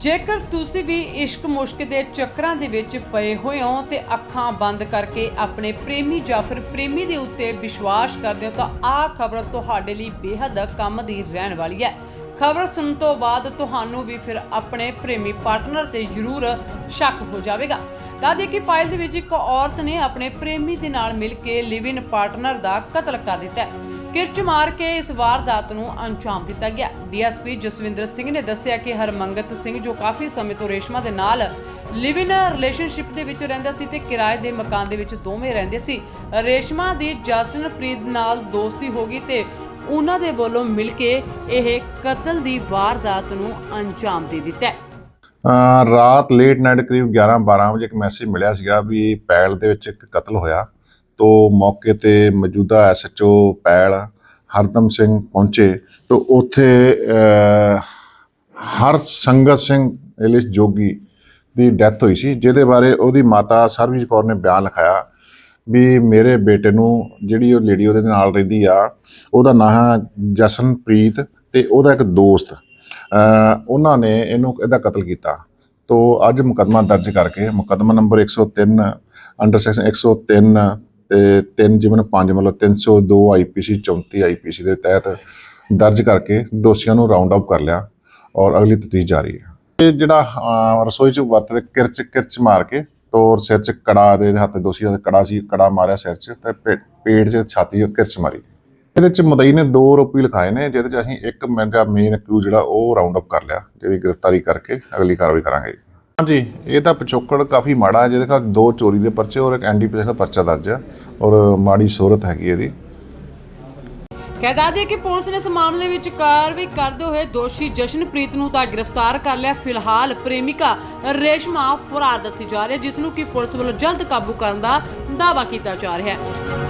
ਜੇਕਰ ਤੁਸੀਂ ਵੀ ਇਸ਼ਕ ਮੁਸ਼ਕ ਦੇ ਚੱਕਰਾਂ ਦੇ ਵਿੱਚ ਪਏ ਹੋਏ ਹੋ ਤੇ ਅੱਖਾਂ ਬੰਦ ਕਰਕੇ ਆਪਣੇ ਪ੍ਰੇਮੀ ਜਾਂ ਫਿਰ ਪ੍ਰੇਮੀ ਦੇ ਉੱਤੇ ਵਿਸ਼ਵਾਸ ਕਰਦੇ ਹੋ ਤਾਂ ਆਹ ਖਬਰ ਤੁਹਾਡੇ ਲਈ ਬੇहद ਕੰਮ ਦੀ ਰਹਿਣ ਵਾਲੀ ਹੈ। ਖਬਰ ਸੁਣਨ ਤੋਂ ਬਾਅਦ ਤੁਹਾਨੂੰ ਵੀ ਫਿਰ ਆਪਣੇ ਪ੍ਰੇਮੀ ਪਾਰਟਨਰ ਤੇ ਜ਼ਰੂਰ ਸ਼ੱਕ ਹੋ ਜਾਵੇਗਾ। ਤਾਂ ਕਿ ਪਾਇਲ ਦੇ ਵਿੱਚ ਇੱਕ ਔਰਤ ਨੇ ਆਪਣੇ ਪ੍ਰੇਮੀ ਦੇ ਨਾਲ ਮਿਲ ਕੇ ਲਿਵ ਇਨ ਪਾਰਟਨਰ ਦਾ ਕਤਲ ਕਰ ਦਿੱਤਾ ਹੈ। ਕਿਰਚ ਮਾਰ ਕੇ ਇਸ ਵਾਰਦਾਤ ਨੂੰ ਅੰਜਾਮ ਦਿੱਤਾ ਗਿਆ। ਡੀਐਸਪੀ ਜਸਵਿੰਦਰ ਸਿੰਘ ਨੇ ਦੱਸਿਆ ਕਿ ਹਰਮੰਗਤ ਸਿੰਘ, ਜੋ ਕਾਫੀ ਸਮੇਂ ਤੋਂ ਰੇਸ਼ਮਾ ਦੇ ਨਾਲ ਲਿਵ ਇਨ ਰਿਲੇਸ਼ਨਸ਼ਿਪ ਦੇ ਵਿੱਚ ਰਹਿੰਦਾ ਸੀ ਤੇ ਕਿਰਾਏ ਦੇ ਮਕਾਨ ਦੇ ਵਿੱਚ ਦੋਵੇਂ ਰਹਿੰਦੇ ਸੀ, ਰੇਸ਼ਮਾ ਦੀ ਜਸਨਪ੍ਰੀਤ ਨਾਲ ਦੋਸਤੀ ਹੋ ਗਈ ਤੇ ਉਹਨਾਂ ਦੇ ਵੱਲੋਂ ਮਿਲ ਕੇ ਇਹ ਕਤਲ ਦੀ ਵਾਰਦਾਤ ਨੂੰ ਅੰਜਾਮ ਦੇ ਦਿੱਤਾ ਰਾਤ ਲੇਟ ਨਾਈਟ ਕਰੀਬ 11 12 ਵਜੇ ਇੱਕ ਮੈਸੇਜ ਮਿਲਿਆ ਸੀਗਾ ਵੀ ਪੈਲ ਦੇ ਵਿੱਚ ਇੱਕ ਕਤਲ ਹੋਇਆ। ਤੋ ਮੌਕੇ ਤੇ ਮੌਜੂਦਾ ਐਸਐਚਓ ਪੈਲ ਹਰਦਮ ਸਿੰਘ ਪਹੁੰਚੇ। ਤੋਂ ਉੱਥੇ ਹਰ ਸੰਗਤ ਸਿੰਘ ਇਲਿਸ ਜੋਗੀ ਦੀ ਡੈਥ ਹੋਈ ਸੀ, ਜਿਹਦੇ ਬਾਰੇ ਉਹਦੀ ਮਾਤਾ ਸਰਬਜੀਤ ਕੌਰ ਨੇ ਬਿਆਨ ਲਿਖਾਇਆ ਵੀ ਮੇਰੇ ਬੇਟੇ ਨੂੰ ਜਿਹੜੀ ਉਹ ਲੇਡੀ ਉਹਦੇ ਨਾਲ ਰਹਿੰਦੀ ਆ, ਉਹਦਾ ਨਾਂ ਹੈ ਜਸਨਪ੍ਰੀਤ ਤੇ ਉਹਦਾ ਇੱਕ ਦੋਸਤ। ਉਹਨਾਂ ਨੇ ਇਹਨੂੰ ਇਹਦਾ ਕਤਲ ਕੀਤਾ। ਤੋ ਅੱਜ ਮੁਕੱਦਮਾ ਦਰਜ ਕਰਕੇ ਮੁਕੱਦਮਾ ਨੰਬਰ 103 ਅੰਡਰ ਸੈਕਸ਼ਨ 103 ਤੇ 3 ਜਿਵਨ 5 ਮਤਲਬ 302 ਆਈਪੀਸੀ 34 ਆਈਪੀਸੀ ਦੇ ਤਹਿਤ ਦਰਜ ਕਰਕੇ ਦੋਸ਼ੀਆਂ ਨੂੰ ਰਾਉਂਡ ਅਪ ਕਰ ਲਿਆ ਔਰ ਅਗਲੀ ਤਫਤੀਸ਼ ਜਾਰੀ ਹੈ। ਇਹ ਜਿਹੜਾ ਰਸੋਈ ਚ ਵਰਤਦੇ ਕਿਰਚ ਕਿਰਚ ਮਾਰ ਕੇ ਤੋਰ ਸਿਰ ਚ ਕੜਾ ਦੇ ਹੱਥ ਦੋਸ਼ੀ ਦਾ ਕੜਾ ਸੀ, ਕੜਾ ਮਾਰਿਆ ਸਿਰ ਚ ਤੇ ਪੇ- ਪੇਟ 'ਚ ਛਾਤੀ 'ਚ ਕਿਰਚ ਮਾਰੀ। ਇਹਦੇ ਚ ਮਦਈ ਨੇ ਦੋ ਰੋਪੀ ਲਿਖਾਏ ਨੇ, ਜਿਹਦੇ ਚ ਅਸੀਂ ਇੱਕ ਮੈਗਾ ਮੇਨ ਅਕਿਊਜ਼ ਜਿਹੜਾ ਉਹ ਰਾਉਂਡ ਅਪ ਕਰ ਲਿਆ, ਜਿਹਦੀ ਗ੍ਰਿਫਤਾਰੀ ਕਰਕੇ ਅਗਲੀ ਕਾਰਵਾਈ ਕਰਾਂਗੇ। ਹਾਂਜੀ, ਇਹ ਤਾਂ ਪਿਛੋਕੜ ਕਾਫੀ ਮਾੜਾ ਹੈ, ਜਿਹਦੇ ਖਿਲਾਫ ਦੋ ਚੋਰੀ ਦੇ ਪਰਚੇ ਔਰ ਇੱਕ ਐਨਡੀਪੀਐਸ ਦਾ ਪਰਚਾ ਦਰਜ ਹੈ, ਔਰ ਮਾੜੀ ਸੂਰਤ ਹੈਗੀ ਇਹਦੀ। ਕਹਿ ਦੱਸਦੇ ਕਿ ਪੁਲਿਸ ਨੇ ਇਸ ਮਾਮਲੇ ਵਿੱਚ ਕਾਰਵਾਈ ਕਰਦੇ ਹੋਏ ਦੋਸ਼ੀ ਜਸ਼ਨਪ੍ਰੀਤ ਨੂੰ ਤਾਂ ਗ੍ਰਿਫਤਾਰ ਕਰ ਲਿਆ। ਫਿਲਹਾਲ ਪ੍ਰੇਮਿਕਾ ਰੇਸ਼ਮਾ ਫਰਾਰ ਦੱਸੀ ਜਾ ਰਹੀ ਹੈ, ਜਿਸ ਨੂੰ ਕਿ ਪੁਲਿਸ ਵੱਲੋਂ ਜਲਦ ਕਾਬੂ ਕਰਨ ਦਾ ਦਾਅਵਾ ਕੀਤਾ ਜਾ ਰਿਹਾ ਹੈ।